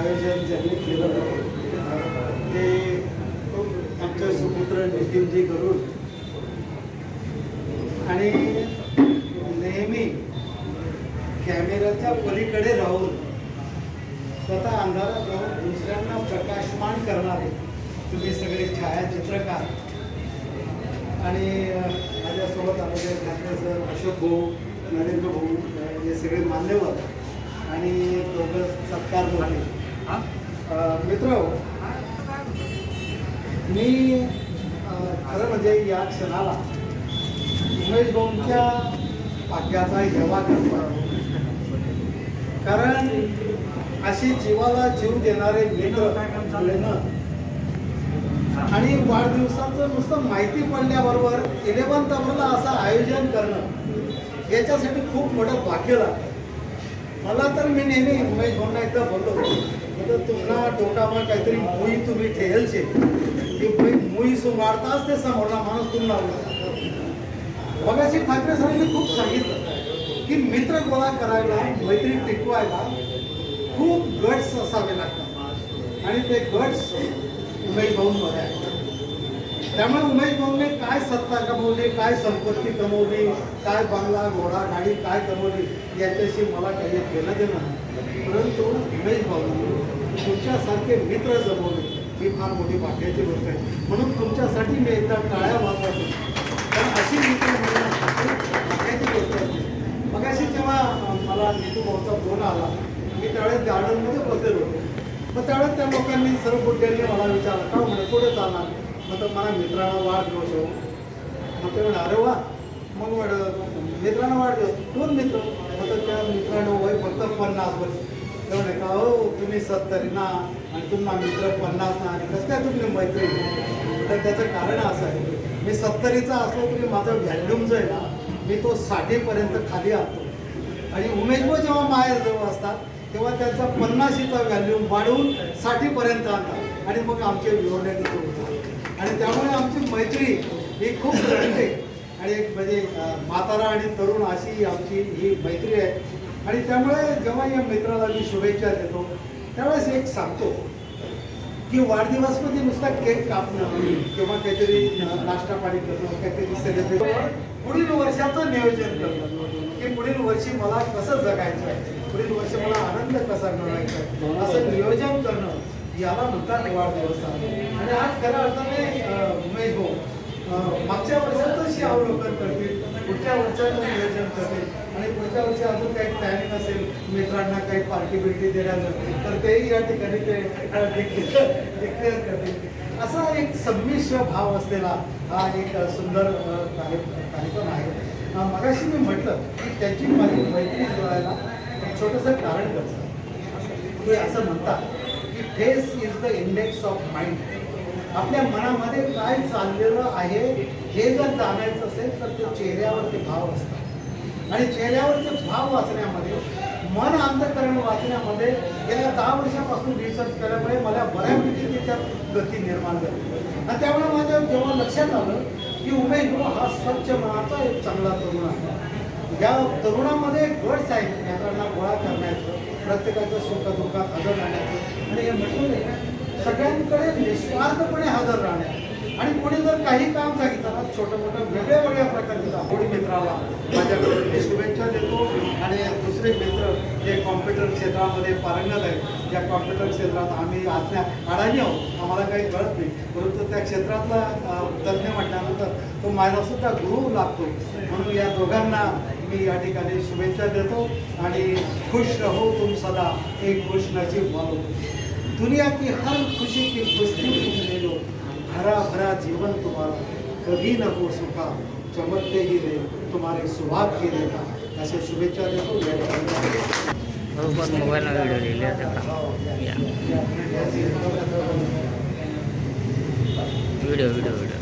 आयोजन ज्यांनी केलं ते आमचे सुपुत्र नितीनजी करून आणि नेहमी कॅमेऱ्याच्या पलीकडे राहून स्वतः अंधारात राहून दुसऱ्यांना प्रकाशमान करणारे तुम्ही सगळे छायाचित्रकार आणि माझ्यासोबत आलेले ठाकरे सर अशोक भाऊ नरेंद्र भाऊ हे सगळे मान्यवर आणि दोघं सत्कार झाले मित्र मी खरं म्हणजे या क्षणाला उमेश भाऊंच्या भाग्याचा हेवा करतो. कारण अशी जीवाला जीव देणारे मित्र मिळणं आणि वाढदिवसाचं नुसतं माहिती पडल्याबरोबर इलेवन अवरला असं आयोजन करणं याच्यासाठी खूप मोठं भाग्य लागतं. मला तर मी नेहमी उमेश भाऊंना एकदा बोललो तर तुम्हाला डोकावर काहीतरी मुई तुम्ही ठेल शे ती मुई मुई सुमारताच ते समोरला माणूस तुम्हाला मगाशी ठाकरे सरांनी खूप सांगितलं की मित्र गोळा करायला मैत्री टिकवायला खूप गट्स असावे लागतात. आणि ते गट्स उमेश भाऊंमध्ये आहे त्यामुळे उमेश भाऊने काय सत्ता कमवली काय संपत्ती कमवली काय बंगला घोडा गाडी काय कमवली याच्याशी मला काही घेणं देणं नाही. परंतु उमेश भाऊ तुमच्यासारखे मित्र जमवले ही फार मोठी भाग्याची गोष्ट आहे. म्हणून तुमच्यासाठी मी एकदा टाळ्या वापरतो कारण अशी मित्र भाग्याची गोष्ट असते मगाशी जेव्हा मला नितू भाऊचा फोन आला मी त्यावेळेस गार्डनमध्ये बसलेलो होतो. मग त्यावेळेस त्या लोकांनी सर्व बुद्ध्यांनी मला विचारलं का म्हणे कुठे चालणार? मग तर मला मित्रांना वाढदिवस हो मग ते म्हणे अरे वा मग म्हण मित्रांना वाटलं दोन मित्र? मग तर त्या मित्रांनो वय फक्त पन्नास वर्ष. ते का हो? तुम्ही सत्तरी ना आणि तुम्हाला मित्र पन्नास ना आणि कसं काय तुम्ही मैत्री? तर त्याचं कारण असं आहे मी सत्तरीचा असलो तरी माझं व्हॅल्यूम जो आहे ना मी तो साठीपर्यंत खाली आणतो. आणि उमेदवार जेव्हा माझ्याजवळ असतात तेव्हा त्यांचा पन्नाशीचा व्हॅल्यूम वाढवून साठीपर्यंत आणतात. आणि मग आमचे विवरण्याचे सुरू आणि त्यामुळे आमची मैत्री ही खूप रडते. आणि एक म्हणजे म्हातारा आणि तरुण अशी आमची ही मैत्री आहे. आणि त्यामुळे जेव्हा या मित्राला मी शुभेच्छा देतो त्यावेळेस एक सांगतो की वाढदिवसमध्ये नुसता केक कापणं किंवा काहीतरी नाश्ता पाणी करणं काहीतरी सेलिब्रेट पुढील वर्षाचं नियोजन करणं की पुढील वर्षी मला कसं जगायचं आहे? पुढील वर्षी मला आनंद कसा मिळवायचा असं नियोजन करणं याला म्हणतात वाढदिवस. आणि आज खऱ्या अर्थाने उमेश भाऊ मागच्या वर्षाचंशी अवलोकन करतील? पुढच्या वर्षाचं नियोजन करतील? आणि पुढच्या वर्षी अजून काही प्लॅनिंग असेल? मित्रांना काही पार्टी बिर्टी देण्याचं तर तेही या ठिकाणी ते डिक्लेअर करतील. असा एक संमिश्र भाव असलेला हा एक सुंदर कार्य कार्यक्रम आहे. मगाशी मी म्हटलं की त्याची माझी मैत्री जोडायला एक छोटंसं कारण करतं ते असं म्हणतात की face is the index of mind आपल्या मनामध्ये काय चाललेलं आहे हे जर जाणायचं असेल तर ते चेहऱ्यावरचे भाव असतात. आणि चेहऱ्यावरचे भाव वाचण्यामध्ये मन अंतकरण वाचण्यामध्ये गेल्या दहा वर्षापासून रिसर्च केल्यामुळे मला बऱ्यापैकी त्याच्यात गती निर्माण झाली. आणि त्यामुळे माझ्या जेव्हा लक्षात आलं की उमेश हा स्वच्छ मनाचा एक चांगला तरुण आहे. या तरुणामध्ये गट साहित्य गोळा करण्याचं प्रत्येकाच्या सुखदुःखात हजर राहण्याचं आणि हे म्हटलं नाही निस्वार्थपणे हजर राहणे. आणि कोणी जर काही काम सांगितलं ना छोटं मोठं वेगळ्या वेगळ्या प्रकारचे आवडी मित्राला माझ्याकडे मी शुभेच्छा देतो. आणि दुसरे मित्र जे कॉम्प्युटर क्षेत्रामध्ये पारंगत आहेत. त्या कॉम्प्युटर क्षेत्रात आम्ही आज्ञा अडाणी आहोत आम्हाला काही कळत नाही. परंतु त्या क्षेत्रातला तज्ज्ञ म्हटल्यानंतर तो माझा सुद्धा गुरु लागतो. म्हणून या दोघांना मी या ठिकाणी शुभेच्छा देतो. आणि खुश रहो तुम सदा. एक खुश नशीब वालो. दुनिया की हर खुशी की खुशबू तुम ले लो। हरा भरा जीवन तुम्हारा कभी ना हो सका चमकते ही रहे तुम्हारे सौभाग्य रहेगा ऐसे शुभेच्छा देखो मोबाइल में वीडियो ले लिया था वीडियो वीडियो वीडियो।